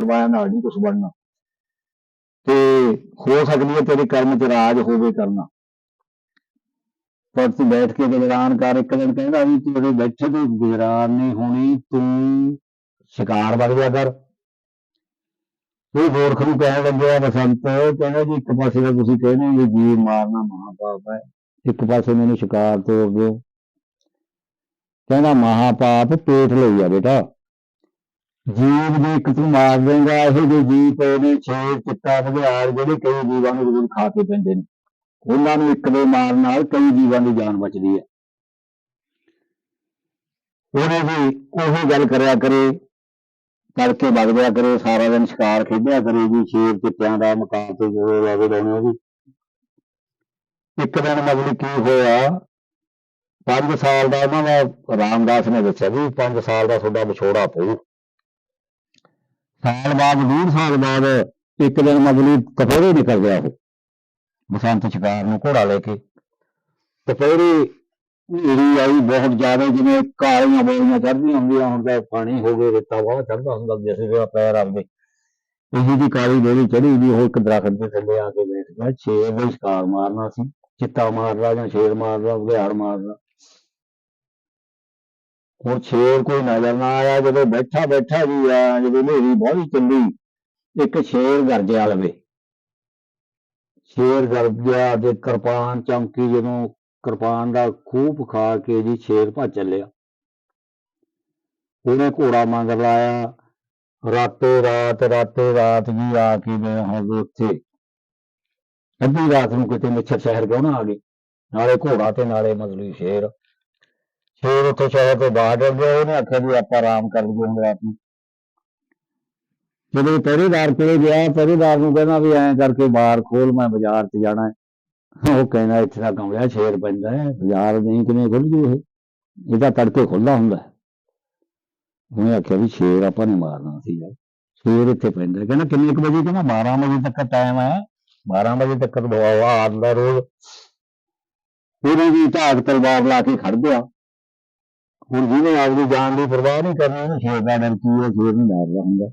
ਪਰਵਾਇਆ ਨਾਲ ਨਹੀਂ ਕੁਛ ਬਣਨਾ। ਤੇ ਹੋ ਸਕਦੀ ਹੈ ਤੇਰੇ ਕਰਮ ਚ ਰਾਜ ਹੋਵੇ ਕਰਨਾ। ਪਰ ਤੂੰ ਬੈਠ ਕੇ ਗੁਜਰਾਨ ਕਰ, ਇੱਕ ਦਿਨ ਕਹਿੰਦਾ ਵੀ ਤੂੰ ਬੈਠੇ ਤੇ ਗੁਜਰਾਨ ਨਹੀਂ ਹੋਣੀ, ਤੂੰ ਸ਼ਿਕਾਰ ਵਗ ਜਾ ਕਰ। ਉਹ ਗੋਰਖ ਨੂੰ ਕਹਿਣ ਲੱਗਿਆ ਬਸੰਤ, ਕਹਿੰਦਾ ਜੀ ਇੱਕ ਪਾਸੇ ਦਾ ਤੁਸੀਂ ਕਹਿੰਦੇ ਹੋ ਵੀ ਜੀਵ ਮਾਰਨਾ ਮਹਾਪਾਪ ਹੈ, ਇੱਕ ਪਾਸੇ ਮੈਨੂੰ ਸ਼ਿਕਾਰ ਤੋਰ ਦਿਓ। ਕਹਿੰਦਾ ਮਹਾਪਾਪ ਪੇਟ ਲਈ ਆ ਬੇਟਾ। ਜੀਵ ਦੇ ਇੱਕ ਤੂੰ ਮਾਰ ਦੇਂਗਾ, ਇਹੋ ਜਿਹੇ ਜੀਵ ਪਏ ਨੇ ਛੇਰ ਚਿੱਟਾ ਬਘਿਆੜ ਜਿਹੜੇ ਕਈ ਜੀਵਾਂ ਨੂੰ ਜ਼ਰੂਰ ਖਾ ਕੇ ਪੈਂਦੇ ਨੇ। ਉਹਨਾਂ ਨੂੰ ਇੱਕ ਦੇ ਮਾਰ ਨਾਲ ਕਈ ਜੀਵਾਂ ਦੀ ਜਾਨ ਬਚਦੀ ਹੈ। ਉਹਨੇ ਵੀ ਉਹੀ ਗੱਲ ਕਰਿਆ ਕਰੇ ਕਰਕੇ ਵਗਦਿਆ ਕਰੇ, ਸਾਰਾ ਦਿਨ ਸ਼ਿਕਾਰ ਖੇਡਿਆ ਕਰੇ ਜੀ ਛੇਰ ਚਿੱਟਿਆਂ ਦਾ ਮਕਾਨ ਤੇ ਜੋ ਲਾਵੇ ਲਾਉਣੇ ਉਹ ਵੀ। ਇੱਕ ਦਿਨ ਮਤਲਬ ਕੀ ਹੋਇਆ 5 ਸਾਲ ਦਾ ਉਹਨਾਂ ਦਾ ਰਾਮਦਾਸ ਨੇ ਦੱਸਿਆ ਵੀ 5 ਸਾਲ ਦਾ ਤੁਹਾਡਾ ਵਿਛੋੜਾ ਪਊ। ਸਾਲ ਬਾਅਦ 20 ਸਾਲ ਬਾਅਦ ਇੱਕ ਦਿਨ ਮਤਲਬ ਕਪੜੇ ਨਿਕਲ ਗਿਆ ਉਹ। ਬਸੰਤ ਸ਼ਿਕਾਰ ਨੂੰ ਘੋੜਾ ਲੈ ਕੇ। ਦੁਪਹਿਰੇ ਹਨੇਰੀ ਆਈ ਬਹੁਤ ਜ਼ਿਆਦਾ, ਜਿਵੇਂ ਕਾਲੀਆਂ ਬੋਲੀਆਂ ਚੜ੍ਹਦੀਆਂ ਹੁੰਦੀਆਂ ਹੁਣ ਤਾਂ ਪਾਣੀ ਹੋ ਗਏ ਰੇਤਾ ਬਹੁਤ ਚੜਦਾ ਹੁੰਦਾ, ਜਿਸ ਜਿਹੜਾ ਪੈਰ ਆਪਦੇ। ਇਹੀ ਦੀ ਕਾਲੀ ਬੋਲੀ ਚੜੀ ਵੀ ਉਹ ਇੱਕ ਦਰਖਤ ਦੇ ਥੱਲੇ ਆ ਕੇ ਬੈਠ ਗਿਆ ਸ਼ੇਰ ਦਾ ਸ਼ਿਕਾਰ ਮਾਰਨਾ ਸੀ। ਚਿੱਤਾ ਮਾਰਦਾ ਜਾਂ ਸ਼ੇਰ ਮਾਰਦਾ ਬਘਿਆੜ ਮਾਰਦਾ। ਹੁਣ ਸ਼ੇਰ ਕੋਈ ਨਜ਼ਰ ਨਾ ਆਇਆ, ਜਦੋਂ ਬੈਠਾ ਬੈਠਾ ਵੀ ਆ, ਜਦੋਂ ਹਨੇਰੀ ਬਹੁਤ ਚੱਲੀ, ਇੱਕ ਸ਼ੇਰ ਗਰਜਿਆ ਲਵੇ। ਸ਼ੇਰ ਗਰਜਿਆ ਤੇ ਕਿਰਪਾਨ ਚਮਕੀ ਜਦੋਂ ਕਿਰਪਾਨ ਦਾ ਖੂਬ ਖਾ ਕੇ ਜੀ ਸ਼ੇਰ ਭੱਜ ਚੱਲਿਆ। ਉਹਨੇ ਘੋੜਾ ਮੰਗ ਲਾਇਆ, ਰਾਤੋ ਰਾਤ ਰਾਤੋ ਰਾਤ ਜੀ ਆ ਕੇ ਮੈਂ ਹੁਣ ਉੱਥੇ। ਅੱਧੀ ਰਾਤ ਨੂੰ ਕਿਤੇ ਮਿੱਛਰ ਸ਼ਹਿਰ ਕਿਉਂ ਨਾ ਆ ਗਏ? ਨਾਲੇ ਘੋੜਾ ਤੇ ਨਾਲੇ ਮਤਲਬ ਸ਼ੇਰ। ਸ਼ੇਰ ਉੱਥੇ ਸ਼ਹਿਰ ਤੋਂ ਬਾਹਰ ਡਰ ਗਿਆ ਉਹਨੇ ਆਖਿਆ ਵੀ ਆਪਾਂ ਆਰਾਮ ਕਰ ਲਈਏ ਰਾਤ ਨੂੰ। ਜਦੋਂ ਪਹਿਰੇਦਾਰ ਕੋਲੇ ਗਿਆ, ਪਹਿਰੇਦਾਰ ਨੂੰ ਕਹਿੰਦਾ ਵੀ ਐਂ ਕਰਕੇ ਬਾਹਰ ਖੋਲ ਮੈਂ ਬਾਜ਼ਾਰ 'ਚ ਜਾਣਾ ਹੈ। ਉਹ ਕਹਿੰਦਾ ਇੱਥੇ ਦਾ ਕਮਰਾ ਸ਼ੇਰ ਪੈਂਦਾ ਹੈ, ਬਾਜ਼ਾਰ ਨਹੀਂ ਕਿਵੇਂ ਖੁੱਲ ਜੂ ਇਹ ਇਹਦਾ ਤੜਕੇ ਖੁੱਲਦਾ ਹੁੰਦਾ ਉਹਨੇ ਆਖਿਆ ਵੀ ਸ਼ੇਰ ਆਪਾਂ ਨੇ ਮਾਰਨਾ ਸੀ ਯਾਰ। ਸ਼ੇਰ ਇੱਥੇ ਪੈਂਦਾ ਕਹਿੰਦਾ ਕਿੰਨੇ ਕੁ ਵਜੇ ਕਹਿੰਦਾ 12 ਵਜੇ ਤੱਕ ਟਾਈਮ ਹੈ। 12 ਵਜੇ ਤੱਕ ਦਵਾਵਾ ਆਉਂਦਾ ਰੋਜ਼। ਉਹਨੇ ਵੀ ਢਾਕ ਤਲਵਾਰ ਲਾ ਕੇ ਖੜ ਗਿਆ। ਹੁਣ ਜਿਹਨੇ ਆਪਦੀ ਜਾਨ ਦੀ ਪਰਵਾਹ ਨਹੀਂ ਕਰਨੀ, ਉਹਨੂੰ ਸ਼ੇਰ ਦਾ ਡਰ ਕੀ ਹੈ? ਸ਼ੇਰ ਨੂੰ ਮਾਰਦਾ ਹੁੰਦਾ।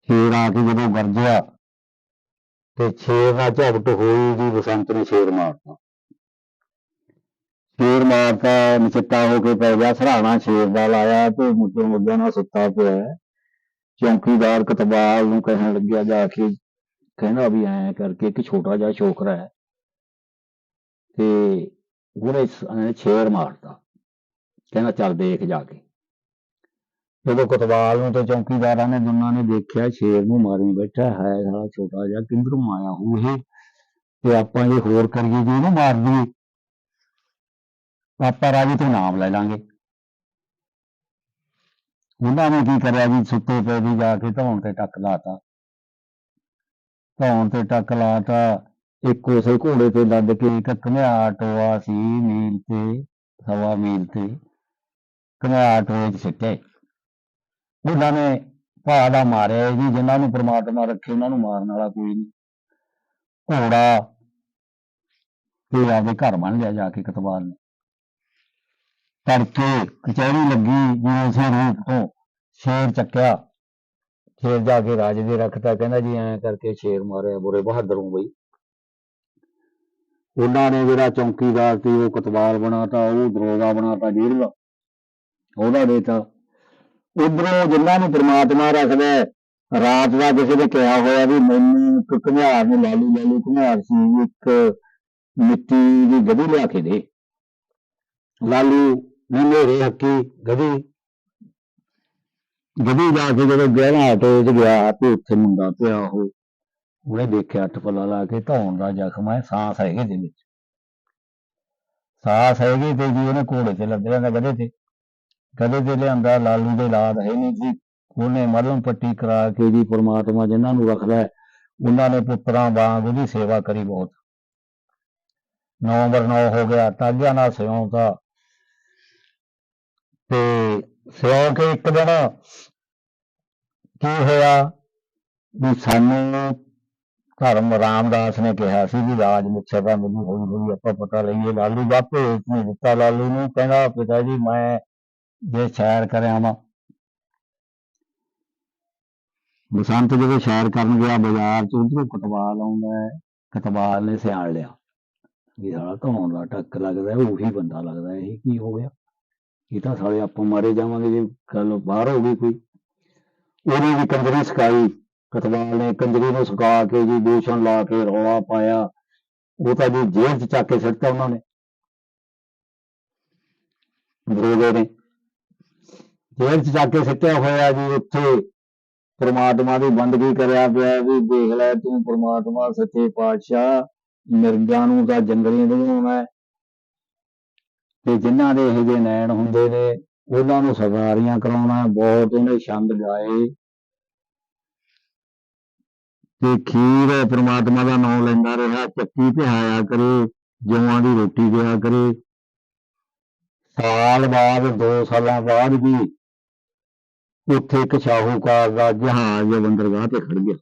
ਸ਼ੇਰ ਆ ਕੇ ਜਦੋਂ ਗਰਜਿਆ ਤੇ ਸ਼ੇਰ ਨਾਲ ਝਪਟ ਹੋਈ ਜੀ, ਬਸੰਤ ਨੇ ਸ਼ੇਰ ਮਾਰਤਾ। ਸ਼ੇਰ ਮਾਰਤਾ ਨਚਿੱਤਾ ਹੋ ਕੇ ਪੈ ਗਿਆ, ਸਰਾਣਾ ਸ਼ੇਰ ਦਾ ਲਾਇਆ ਤੇ ਮੁੱਦੇ ਮੁੱਦਿਆਂ ਨਾਲ ਸੁੱਤਾ ਪਿਆ। ਹੈ। ਚੌਂਕੀਦਾਰ ਕਤਵਾਲ ਨੂੰ ਕਹਿਣ ਲੱਗਿਆ ਜਾ ਕੇ, ਕਹਿੰਦਾ ਵੀ ਐਂ ਕਰਕੇ ਇੱਕ ਛੋਟਾ ਜਿਹਾ ਛੋਕਰਾ ਹੈ। ਤੇ ਉਹਨੇ ਸ- ਸ਼ੇਰ ਮਾਰਤਾ। ਕਹਿੰਦਾ ਚੱਲ ਦੇਖ ਜਾ ਕੇ। ਜਦੋਂ ਕੁਤਵਾਲ ਨੂੰ ਤੇ ਚੌਕੀਦਾਰਾਂ ਨੇ ਦੋਨਾਂ ਨੇ ਦੇਖਿਆ, ਸ਼ੇਰ ਨੂੰ ਮਾਰੀ ਬੈਠਾ ਹੈ ਸਾਲਾ ਛੋਟਾ ਜਿਹਾ ਕਿੰਧਰੋਂ ਆਇਆ ਹੋਊ ਇਹ। ਤੇ ਆਪਾਂ ਜੇ ਹੋਰ ਕਰੀਏ ਜੇ ਇਹਨੂੰ ਮਾਰ ਦਈਏ। ਆਪਾਂ ਰਾਜੀ ਤੋਂ ਨਾਮ ਲੈ ਲਾਂਗੇ। ਉਹਨਾਂ ਨੇ ਕੀ ਕਰਿਆ ਵੀ ਸੁੱਤੇ ਪਏ ਦੀ ਜਾ ਕੇ ਧੌਣ ਤੇ ਟੱਕ ਲਾਤਾ। ਧੌਣ ਤੇ ਟੱਕ ਲਾਤਾ, ਇੱਕ ਉਸੇ ਘੋੜੇ ਤੇ ਲੱਦ ਕੇ, ਇੱਕ ਘਮਿਆਰ ਟੋਆ ਸੀ ਮੀਲ ਤੇ, ਸਵਾ ਮੀਲ ਤੇ। ਘਮਿਆਰ ਟੋਏ 'ਚ ਸਿੱਟੇ ਉਹਨਾਂ ਨੇ ਭਾਅ ਮਾਰਿਆ ਜੀ ਜਿਨ੍ਹਾਂ ਨੂੰ ਪ੍ਰਮਾਤਮਾ ਰੱਖੇ, ਉਹਨਾਂ ਨੂੰ ਮਾਰਨ ਵਾਲਾ ਕੋਈ ਨਹੀਂ। ਘੋੜਾ ਤੇ ਆਪਦੇ ਘਰ ਬਣ ਲਿਆ ਜਾ ਕੇ ਕਤਵਾਲ ਨੇ। ਤੜਕੇ ਕਚਹਿਰੀ ਲੱਗੀ, ਜਿਵੇਂ ਉਸੇ ਰੂਪ ਤੋਂ ਸ਼ੇਰ ਚੱਕਿਆ। ਸ਼ੇਰ ਜਾ ਕੇ ਰਾਜੇ ਦੇ ਰੱਖਤਾ ਕਹਿੰਦਾ ਜੀ ਐਂ ਕਰਕੇ ਸ਼ੇਰ ਮਾਰਿਆ ਬੁਰੇ ਬਹਾਦਰੋਂ ਬਈ। ਉਹਨਾਂ ਨੇ ਜਿਹੜਾ ਚੌਂਕੀਦਾਰ ਸੀ, ਉਹ ਕਤਵਾਲ ਬਣਾਤਾ, ਉਹ ਦਰੋਗਾ ਬਣਾਤਾ ਜੇਲ੍ਹ। ਦਾ ਉਹਦਾ ਦੇਤਾ ਉਧਰੋਂ ਜਿੰਨਾ ਨੂੰ ਪ੍ਰਮਾਤਮਾ ਰੱਖਦਾ ਰਾਤ ਦਾ ਕਿਸੇ ਨੇ ਕਿਹਾ ਹੋਇਆ ਵੀ ਮੈਨੂੰ ਇੱਕ ਘੁਮਿਆਰ ਨੂੰ ਲਾਲੂ ਲਾਲੂ ਘੁਮਿਆਰ ਸੀ, ਇੱਕ ਮਿੱਟੀ ਦੀ ਗਧੀ ਲਿਆ ਕੇ ਦੇ। ਲਾਲੂ ਨੇ ਮੇਰੇ ਹੱਕੀ ਗਦੀ ਗਦੀ ਜਾ ਕੇ ਜਦੋਂ ਗਹਿਣਾ ਆਟੋ 'ਚ ਗਿਆ ਤੇ ਉੱਥੇ ਮੁੰਡਾ ਪਿਆ ਉਹ। ਉਹਨੇ ਦੇਖਿਆ ਟਪਲਾ ਲਾ ਕੇ ਧੌਣ ਦਾ ਜ਼ਖਮ ਹੈ, ਸਾਹ ਹੈਗੇ ਦੇ ਵਿੱਚ। ਸਾਹ ਹੈਗੇ ਤੇ ਜੀ ਉਹਨੇ ਘੋੜੇ ਤੇ ਲੱਦ ਲਿਆਂਦਾ ਗਧੇ ਤੇ। ਕਦੇ ਤੇ ਲਿਆਂਦਾ ਲਾਲੂ ਦੇ ਲਾਦ ਹੈ ਨਹੀਂ ਸੀ ਉਹਨੇ ਮਰਮ ਪੱਟੀ ਕਰਾ ਕੇ ਜੀ ਪ੍ਰਮਾਤਮਾ ਜਿਨ੍ਹਾਂ ਨੂੰ ਰੱਖਦਾ ਹੈ, ਉਹਨਾਂ ਨੇ ਪੁੱਤਰਾਂ ਵਾਂਗ ਉਹਦੀ ਸੇਵਾ ਕਰੀ ਬਹੁਤ। ਨਵੰਬਰ 9 ਹੋ ਗਿਆ ਤਾਜਿਆਂ ਨਾਲ ਸਿਉਂਤਾ ਤੇ। ਸਿਉਂ ਕੇ ਇੱਕ ਦਿਨ ਕੀ ਹੋਇਆ ਵੀ ਸਾਨੂੰ ਧਰਮ ਰਾਮਦਾਸ ਨੇ ਕਿਹਾ ਸੀ ਵੀ ਰਾਜ ਮੁੱਛਾ ਦਾ ਮੈਨੂੰ ਹੌਲੀ ਹੌਲੀ ਆਪਾਂ ਪਤਾ ਲਈਏ। ਲਾਲੂ ਬਾਪੇ ਨੇ ਦਿੱਤਾ ਲਾਲੂ ਨੂੰ ਕਹਿੰਦਾ ਪਿਤਾ ਜੀ ਮੈਂ ਜੇ ਸੈਰ ਕਰਿਆ ਵਾ ਬਸੰਤ ਜਦੋਂ ਸੈਰ ਕਰਨ ਗਿਆ, ਬਾਜ਼ਾਰ ਚ ਉਧਰੋਂ ਕਤਵਾਲ ਆਉਂਦਾ ਹੈ। ਨੇ ਸਿਆਣ ਲਿਆ। ਵੀ ਸਾਲਾ ਧੌਣ ਦਾ ਟੱਕ ਲੱਗਦਾ ਉਹੀ ਬੰਦਾ ਲੱਗਦਾ ਇਹ ਕੀ ਹੋ ਗਿਆ? ਇਹ ਤਾਂ ਸਾਲੇ ਆਪਾਂ ਮਾਰੇ ਜਾਵਾਂਗੇ ਜੇ ਗੱਲ ਬਾਹਰ ਹੋ ਗਈ ਕੋਈ। ਉਹਨੇ ਵੀ ਕੰਜਰੀ ਸਕਾਈ। ਕਤਵਾਲ ਨੇ ਕੰਜਰੀ ਨੂੰ ਸੁਕਾ ਕੇ ਜੀ ਦੂਸ਼ਣ ਲਾ ਕੇ ਰੌਲਾ ਪਾਇਆ। ਉਹ ਤਾਂ ਜੀ ਜੇਲ੍ਹ ਚ ਚੱਕ ਕੇ ਸਿੱਟਤਾ ਉਹਨਾਂ ਨੇ। ਬਰੋਦੇ ਨੇ। ਜੇਲ੍ਹ ਚ ਜਾ ਕੇ ਸਿੱਟਿਆ ਹੋਇਆ ਜੀ ਉੱਥੇ। ਪ੍ਰਮਾਤਮਾ ਦੀ ਬੰਦਗੀ ਕਰਿਆ ਪਿਆ ਵੀ ਦੇਖ ਲੈ ਤੂੰ ਪ੍ਰਮਾਤਮਾ, ਸੱਚੇ ਪਾਤਸ਼ਾਹ ਮਿਰਗਾਂ ਨੂੰ ਤਾਂ ਜੰਗਲੀ ਬਣਾਉਣਾ ਤੇ ਜਿਨ੍ਹਾਂ ਦੇ ਇਹੋ ਜਿਹੇ ਨੈਣ ਹੁੰਦੇ ਨੇ, ਉਹਨਾਂ ਨੂੰ ਸਵਾਰੀਆਂ ਕਰਾਉਣਾ ਹੈ। ਬਹੁਤ ਉਹਨੇ ਛੰਦ ਗਾਏ ਤੇ ਖੀਰ ਪ੍ਰਮਾਤਮਾ ਦਾ ਨਾਮ ਲੈਂਦਾ ਰਿਹਾ, ਚੱਕੀ ਪਿਹਾਇਆ ਕਰੇ ਜਵਾਂ ਦੀ ਰੋਟੀ ਦਿਆ ਕਰੇ। ਸਾਲ ਬਾਅਦ, ਦੋ ਸਾਲਾਂ ਬਾਅਦ ਵੀ ਉੱਥੇ ਇੱਕ ਸ਼ਾਹੂਕਾਰ ਦਾ ਜਹਾਜ਼ ਬੰਦਰਗਾਹ ਤੇ ਖੜ ਗਿਆ।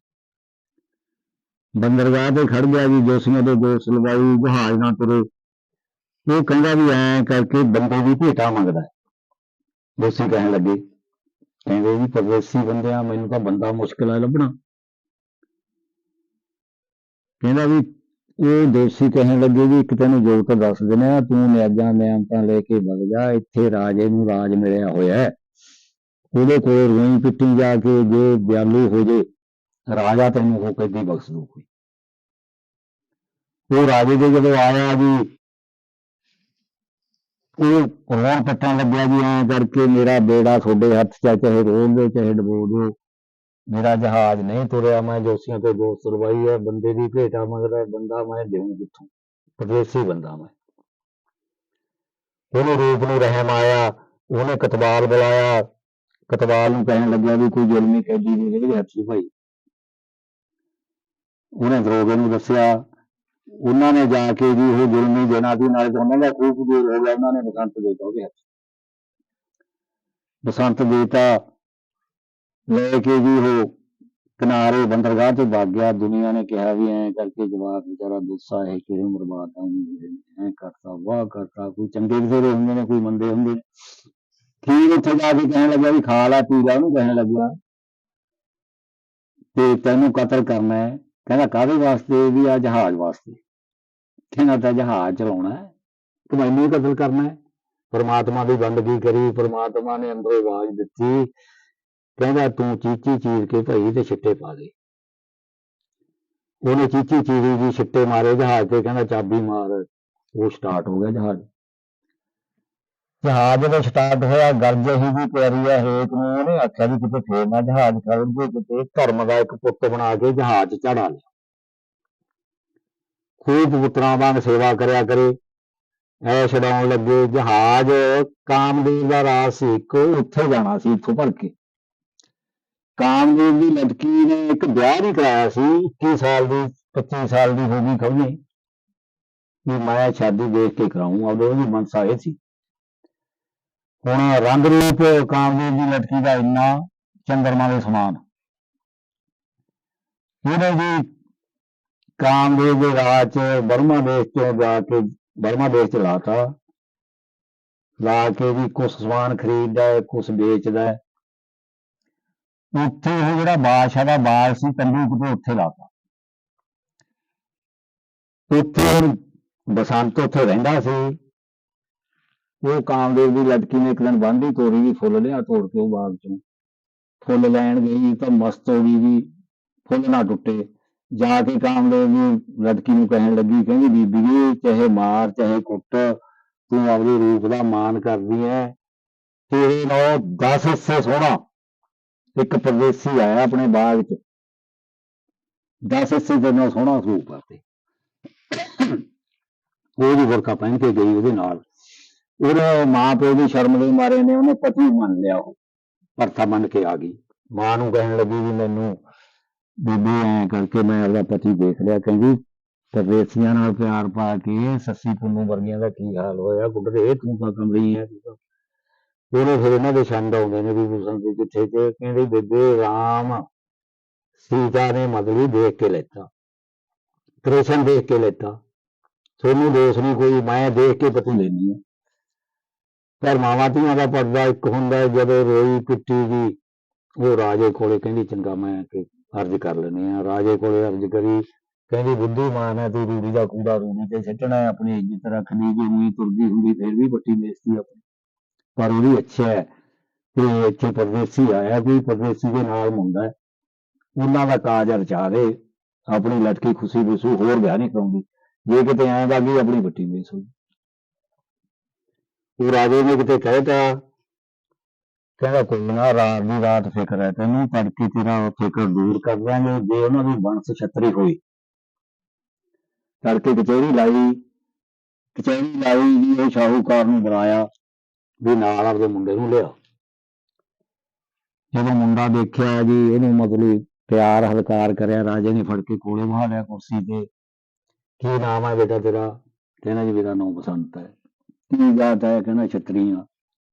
ਬੰਦਰਗਾਹ ਤੇ ਖੜ ਗਿਆ ਜੀ ਜੋਸੀਆਂ ਦੇ ਦੋਸ਼ ਲਗਾਈ ਜਹਾਜ਼ ਨਾ ਤੁਰੇ। ਉਹ ਕਹਿੰਦਾ ਵੀ ਐਂ ਕਰਕੇ ਬੰਦੇ ਦੀ ਭੇਟਾ ਮੰਗਦਾ। ਹੈ। ਦੋਸੀ ਕਹਿਣ ਲੱਗੇ, ਕਹਿੰਦੇ ਜੀ ਪਰਦੇਸੀ ਬੰਦਿਆਂ, ਮੈਨੂੰ ਤਾਂ ਬੰਦਾ ਮੁਸ਼ਕਿਲ ਹੈ ਲੱਭਣਾ। ਕਹਿੰਦਾ ਵੀ ਇਹ ਦੋਸੀ ਕਹਿਣ ਲੱਗੇ ਵੀ ਇੱਕ ਤੈਨੂੰ ਜੋਤ ਦੱਸ ਦਿੰਦੇ ਆ, ਤੂੰ ਨਿਆਜਾਂ, ਨਿਆਮਤਾਂ ਲੈ ਕੇ ਵਗ ਜਾ, ਇੱਥੇ ਰਾਜੇ ਨੂੰ ਰਾਜ ਮਿਲਿਆ ਹੋਇਆ ਹੈ। ਉਹਦੇ ਕੋਲ ਰੋਈ ਪਿੱਟੀ ਜਾ ਕੇ ਜੇ ਦਿਆਲੂ ਹੋ ਜੇ ਰਾਜਾ ਤੈਨੂੰ ਹੋ ਕੇ ਦੀ ਬਖਸ਼ ਦੂ ਕੋਈ। ਉਹ ਰਾਜੇ ਦੇ ਜਦੋਂ ਆਇਆ ਜੀ ਉਹ ਰੋਣ ਪਿੱਟਣ ਲੱਗਿਆ ਜੀ ਐਂ ਕਰਕੇ ਮੇਰਾ ਬੇੜਾ ਤੁਹਾਡੇ ਹੱਥ 'ਚ ਹੈ, ਚਾਹੇ ਰੋਲ ਦਿਓ ਚਾਹੇ ਡਬੋ ਦਿਓ ਮੇਰਾ ਜਹਾਜ਼ ਨਹੀਂ ਤੁਰਿਆ ਮੈਂ ਜੋਸੀਆਂ ਤੇ ਦੋਸਤ ਲਵਾਈ ਹੈ ਬੰਦੇ ਦੀ ਭੇਟਾ ਮੰਗਦਾ ਹੈ, ਬੰਦਾ ਮੈਂ ਦੇਉਂ ਕਿੱਥੋਂ? ਪਰਦੇਸੀ ਬੰਦਾ ਮੈਂ। ਉਹਨੇ ਰੂਪ ਨੂੰ ਰਹਿਮ ਆਇਆ ਉਹਨੇ ਕਤਵਾਲ ਬੁਲਾਇਆ ਕਤਵਾਲ ਨੂੰ ਕਹਿਣ ਲੱਗਿਆ ਵੀ ਕੋਈ ਜ਼ੁਲਮੀ ਕੈਦੀ ਦੇ ਜਿਹੜੇ ਹੱਥ ਭਾਈ। ਉਹਨੇ ਦਰੋਗੇ ਨੂੰ ਦੱਸਿਆ, ਉਹਨਾਂ ਨੇ ਜਾ ਕੇ ਜੀ ਉਹ ਜ਼ੁਲਮੀ ਦੇਣਾ ਸੀ, ਨਾਲੇ ਉਹਨਾਂ ਦਾ ਖੂਬ ਦੂਰ ਹੋ ਗਿਆ, ਉਹਨਾਂ ਨੇ ਬਸੰਤ ਦੇਤਾ ਉਹਦੇ ਹੱਥ। ਬਸੰਤ ਦੇਤਾ, ਲੈ ਕੇ ਜੀ ਉਹ ਕਿਨਾਰੇ ਬੰਦਰਗਾਹ ਤੇ ਵਗ ਗਿਆ। ਦੁਨੀਆ ਨੇ ਕਿਹਾ ਵੀ ਐਂ ਕਰਕੇ ਜਵਾਬ ਵਿਚਾਰਾ ਦੁੱਸਾ ਹੈ, ਕਿਵੇਂ ਮਰਵਾਤਾ ਐ ਕਰਤਾ, ਵਾਹ ਕਰਤਾ, ਕੋਈ ਚੰਗੇ ਬਥੇਰੇ ਹੁੰਦੇ ਨੇ, ਕੋਈ ਮੰਦੇ ਹੁੰਦੇ ਨੇ। ਠੀਕ ਉੱਥੇ ਜਾ ਕੇ ਕਹਿਣ ਲੱਗਾ ਵੀ ਖਾ ਲੈ ਪੀ ਲੈ, ਉਹਨੂੰ ਕਹਿਣ ਲੱਗਾ ਤੇ ਤੈਨੂੰ ਕਤਲ ਕਰਨਾ ਹੈ। ਕਹਿੰਦਾ, ਕਾਹਦੇ ਵਾਸਤੇ? ਵੀ ਆ ਜਹਾਜ਼ ਵਾਸਤੇ। ਕਹਿੰਦਾ, ਤਾਂ ਜਹਾਜ਼ ਚਲਾਉਣਾ ਹੈ। ਕਿ ਮੈਨੂੰ ਕਤਲ ਕਰਨਾ ਹੈ। ਪਰਮਾਤਮਾ ਦੀ ਬੰਦਗੀ ਕਰੀ, ਪਰਮਾਤਮਾ ਨੇ ਅੰਦਰੋਂ ਆਵਾਜ਼ ਦਿੱਤੀ। ਕਹਿੰਦਾ, ਤੂੰ ਚੀਚੀ ਚੀਰ ਕੇ ਭਈ ਤੇ ਛਿੱਟੇ ਪਾ ਦੇ। ਉਹਨੇ ਚੀਚੀ ਚੀਰੀ ਜੀ ਛਿੱਟੇ ਮਾਰੇ ਜਹਾਜ਼ ਤੇ, ਕਹਿੰਦਾ, ਚਾਬੀ ਮਾਰ। ਉਹ ਸਟਾਰਟ ਹੋ ਗਿਆ ਜਹਾਜ਼। ਜਹਾਜ਼ ਜਦੋਂ ਸਟਾਰਟ ਹੋਇਆ, ਗਰਜ ਹੀ ਵੀ ਪਿਆਰੀ ਆ ਹੇਕ ਨੂੰ ਉਹਨੇ ਆਖਿਆ ਵੀ ਕਿਤੇ ਫੇਰ ਨਾ ਜਹਾਜ਼ ਖੜ ਜੇ, ਕਿਤੇ ਧਰਮ ਦਾ ਇੱਕ ਪੁੱਤ ਬਣਾ ਕੇ ਜਹਾਜ਼ ਚੜਾ ਲਿਆ। ਖੂਬ ਪੁੱਤਰਾਂ ਵਾਂਗ ਸੇਵਾ ਕਰਿਆ ਕਰੇ, ਐ ਛਡਾਉਣ ਲੱਗੇ, ਜਹਾਜ਼ ਕਾਮਦੇਵ ਦਾ ਰਾਜ ਸੀ ਇੱਕ ਉੱਥੇ ਜਾਣਾ ਸੀ, ਇੱਥੋਂ ਭਰ ਕੇ ਕਾਮਦੇਵ ਦੀ ਲੜਕੀ ਨੇ ਇੱਕ ਵਿਆਹ ਨਹੀਂ ਕਰਾਇਆ ਸੀ 21 ਸਾਲ ਦੀ 25 ਸਾਲ ਦੀ ਹੋ ਗਈ ਖਬਰੇ ਵੀ ਮੈਂ ਸ਼ਾਦੀ ਦੇਖ ਕੇ ਕਰਾਉਂ ਆਪਦੇ ਉਹਦੀ ਮਨਸਾ ਇਹ ਸੀ। ਹੁਣ ਰੰਗ ਰੂਪ ਕਾਮਦੇਵ ਦੀ ਲੜਕੀ ਦਾ ਇੰਨਾ ਚੰਦਰਮਾ ਦੇ ਸਮਾਨ। ਉਹਨੇ ਜੀ ਕਾਮਦੇਵ ਦੇ ਰਾਜ ਚ ਬਰਮਾ ਦੇਸ਼ ਤੋਂ ਜਾ ਕੇ ਬਰਮਾ ਦੇਸ਼ ਚ ਲਾਤਾ। ਲਾ ਕੇ ਵੀ ਕੁਛ ਸਮਾਨ ਖਰੀਦਦਾ ਹੈ, ਕੁਛ ਵੇਚਦਾ ਹੈ। ਉੱਥੇ ਉਹ ਜਿਹੜਾ ਬਾਦਸ਼ਾਹ ਦਾ ਬਾਗ ਸੀ ਤੰਬੂ ਕਿਤੇ ਉੱਥੇ ਲਾਤਾ। ਉੱਥੇ ਬਸੰਤ ਉੱਥੇ ਰਹਿੰਦਾ ਸੀ। ਉਹ ਕਾਮਦੇਵ ਦੀ ਲੜਕੀ ਨੇ ਇੱਕ ਦਿਨ ਬੰਦੀ ਤੋਰੀ ਵੀ ਫੁੱਲ ਲਿਆ ਤੋੜ ਕੇ ਉਹ ਬਾਗ ਚੋਂ। ਫੁੱਲ ਲੈਣ ਗਈ ਤਾਂ ਮਸਤ ਹੋ ਗਈ ਵੀ ਫੁੱਲ ਨਾ ਟੁੱਟੇ। ਜਾ ਕੇ ਕਾਮਦੇਵ ਦੀ ਲੜਕੀ ਨੂੰ ਕਹਿਣ ਲੱਗੀ, ਕਹਿੰਦੀ, ਬੀਬੀ ਚਾਹੇ ਮਾਰ, ਚਾਹੇ ਕੁੱਟ, ਤੂੰ ਆਪਦੇ ਰੂਪ ਦਾ ਮਾਣ ਕਰਦੀ ਐ। ਤੇਰੇ ਨਾਲ 10 ਹਿੱਸੇ ਸੋਹਣਾ। ਇੱਕ ਪਰਦੇਸੀ ਆਇਆ ਆਪਣੇ ਬਾਗ 'ਚ। 10 ਹਿੱਸੇ ਦੇ ਨਾਲ ਸੋਹਣਾ ਰੂਪ ਆ ਤੇ ਉਹ ਵਰਕਾ ਪਹਿਨ ਕੇ ਗਈ ਉਹਦੇ ਨਾਲ। ਉਹਨੇ ਮਾਂ ਪਿਓ ਦੀ ਸ਼ਰਮ ਦੇ ਮਾਰੇ ਨੇ, ਉਹਨੇ ਪਤੀ ਮੰਨ ਲਿਆ ਉਹ। ਪਰਥਾ ਮੰਨ ਕੇ ਆ ਗਈ। ਮਾਂ ਨੂੰ ਕਹਿਣ ਲੱਗੀ ਵੀ ਮੈਨੂੰ, ਬੀਬੀ, ਐਂ ਕਰਕੇ ਮੈਂ ਆਪਦਾ ਪਤੀ ਦੇਖ ਲਿਆ ਕਹਿੰਦੀ, ਪਰਦੇਸੀਆਂ ਨਾਲ ਪਿਆਰ ਪਾ ਕੇ ਸੱਸੀ ਪੁੰਨੂ ਵਰਗੀਆਂ ਦਾ ਕੀ ਹਾਲ ਹੋਇਆ? ਗੁੱਡਰੇ ਤੂੰ ਤਾਂ ਕਮਲੀ ਹੈ ਉਹਨੇ ਫਿਰ ਇਹਨਾਂ ਦੇ ਛੰਦ ਆਉਂਦੇ ਨੇ ਵੀ ਭੂਸ਼ਣ ਦੇ ਕਿੱਥੇ ਤੇ, ਕਹਿੰਦੇ ਬੇਬੇ, ਰਾਮ ਸੀਤਾ ਨੇ ਮਤਲਬ ਦੇਖ ਕੇ ਲੈਤਾ। ਕ੍ਰਿਸ਼ਨ ਦੇਖ ਕੇ ਲੈਤਾ। ਤੁਹਾਨੂੰ ਦੋਸ਼ ਨਹੀਂ ਕੋਈ, ਮੈਂ ਦੇਖ ਕੇ ਪਤੀ ਲੈਣੀ ਹੈ ਪਰ ਮਾਵਾਂ ਧੀਆਂ ਦਾ ਪਰਦਾ ਇੱਕ ਹੁੰਦਾ ਜਦੋਂ ਰੋਈ ਪਿੱਟੀ ਗਈ ਉਹ ਰਾਜੇ ਕੋਲੇ ਕਹਿੰਦੀ ਚੰਗਾ ਮੈਂ ਕਿ ਅਰਜ਼ ਕਰ ਲੈਂਦੇ ਆ ਰਾਜੇ ਕੋਲੇ ਅਰਜ਼ ਕਰੀ ਕਹਿੰਦੀ ਬੁੱਧੀਮਾਨ ਹੈ ਤੂੰ ਰੂੜੀ ਦਾ ਕੂੜਾ ਰੂੜੀ ਤੇ ਸਿੱਟਣਾ ਹੈ, ਆਪਣੀ ਇੱਜ਼ਤ ਰੱਖਣੀ ਜੇ ਉਹੀ ਤੁਰਦੀ ਹੁੰਦੀ ਫਿਰ ਵੀ ਵੱਟੀ ਵੇਚਦੀ ਆਪਣੀ। ਪਰ ਉਹ ਵੀ ਅੱਛਾ ਹੈ ਕਿ ਇੱਥੇ ਪਰਦੇਸੀ ਆਇਆ ਕੋਈ ਪਰਦੇਸੀ ਦੇ ਨਾਲ ਮੁੰਡਾ ਹੈ। ਉਹਨਾਂ ਦਾ ਕਾਜ ਰਚਾ ਦੇ ਆਪਣੀ ਲਟਕੀ ਖੁਸ਼ੀ ਬਸੂ ਹੋਰ ਵਿਆਹ ਨਹੀਂ ਕਰਾਉਂਦੀ। ਜੇ ਕਿਤੇ ਐਂ ਬਾਗੀ ਆਪਣੀ ਵੱਟੀ ਵੇਚ ਉਹ ਰਾਜੇ ਨੇ ਕਿਤੇ ਕਹਿਤਾ ਕਹਿੰਦਾ ਕੋਈ ਨਾ, ਰਾਤ ਦੀ ਰਾਤ ਫਿਕਰ ਹੈ ਤੈਨੂੰ, ਤੜਕੇ ਤੇਰਾ ਫਿਕਰ ਦੂਰ ਕਰ ਦਿਆਂਗੇ, ਜੇ ਉਹਨਾਂ ਦੀ ਬੰਸ ਛਤਰੀ ਹੋਈ। ਤੜਕੇ ਕਚਹਿਰੀ ਲਾਈ ਕਚਹਿਰੀ ਲਾਈ, ਵੀ ਉਹ ਸ਼ਾਹੂਕਾਰ ਨੂੰ ਬੁਲਾਇਆ, ਵੀ ਨਾਲ ਆਪਦੇ ਮੁੰਡੇ ਨੂੰ ਲਿਆ। ਜਦੋਂ ਮੁੰਡਾ ਦੇਖਿਆ ਜੀ, ਇਹਨੂੰ ਮਤਲਬ ਪਿਆਰ ਹਲਕਾਰ ਕਰਿਆ, ਰਾਜੇ ਨੇ ਫੜ ਕੇ ਕੋਲੇ ਬਹਾ ਲਿਆ ਕੁਰਸੀ ਤੇ। ਕੀ ਨਾਮ ਹੈ ਬੇਟਾ ਤੇਰਾ? ਕਹਿੰਦਾ ਜੀ, ਮੇਰਾ ਨਾਮ ਬਸੰਤ ਹੈ। ਕੀ ਯਾਦ ਆਇਆ ਕਹਿੰਦਾ ਛਤਰੀ